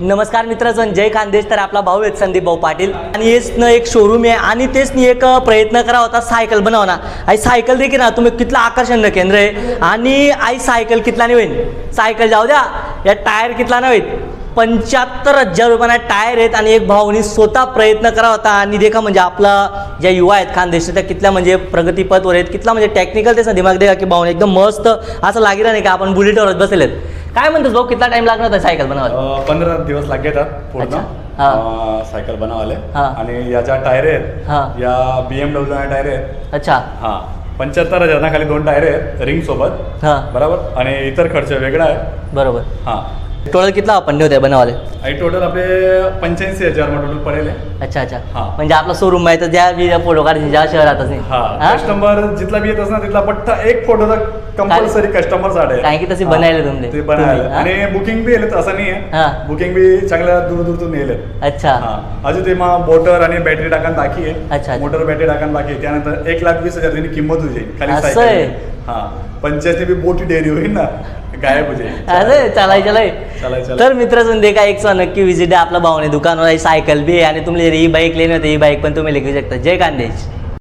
नमस्कार मित्रजण जय खानदेश तर आपला भाऊ आहेत संदीप भाऊ पाटील. आणि हेच न एक शोरूम आहे आणि तेच एक प्रयत्न करा होता सायकल बनवणार आई सायकल देखील ना तुम्ही कितलं आकर्षण केंद्र आहे. आणि आई सायकल कितला नाही होईल सायकल जाऊ द्या या टायर कितला नाही होईल पंच्याहत्तर हजार रुपयाला टायर आहेत आणि एक भाऊनी स्वतः प्रयत्न करा होता. आणि देखा म्हणजे आपला ज्या युवा आहेत खानदेश त्या कितल्या म्हणजे प्रगतीपथवर आहेत कितला म्हणजे टेक्निकल त्याचा दिमाग देखा की भाऊने एकदम मस्त असं लागेल नाही का आपण बुलेटवरच बसलेत काय म्हणतोस भाऊ? कितला टाइम लागणार होता सायकल बनवायला? पंधरा दिवस लागेतात पूर्ण. अच्छा. हा. अ, सायकल बनवाले हा. आणि या ज्या टायर हा. आहेत या बी एम डब्ल्यू टायर आहेत अच्छा. हा पंच्याहत्तर हजार खाली दोन टायर आहेत रिंग सोबत हां. बरोबर? आणि इतर खर्च वेगळा आहे. बरोबर. हा. टोटल कितला आपण होते बनवाले आणि टोटल आपले पंच्याऐंशी हजार टोटल पडेल आहे. अच्छा अच्छा हा. म्हणजे आपला शोरूम माहिती ज्या बी फोटो काढायचे ज्या शहरातच नाही हा हा? कस्टमर जिथला बी येत असणार तिथला पट्टा एक फोटो तर कंपल्सरी कस्टमरसाठी कारण की तशी बनायला तुमले. ते बनायला तुम्ही, हा? आणि बुकिंग बी येलेत असं नाही हा. आहे बुकिंग बी चांगल्या दूर दूरतून येलेत अच्छा हा अजून ते मग मोटर आणि बॅटरी टाकान बाकी अच्छा, आहे अच्छा. मोटर बॅटरी टाकान बाकी आहे त्यानंतर एक लाख वीस हजार त्यांनी किंमत होईल खाली असं सायकल आहे? हा. पंचायत बी मोठी डेअरी होईल ना. गायब अरे चालाय चालाय. तर मित्र दे का एक नक्की विजिट आहे आपला भावने दुकानवर आहे सायकल बी आणि तुम्ही ही बाईक लेणे होते ही बाईक पण तुम्ही लिखू शकता. जय खानदेश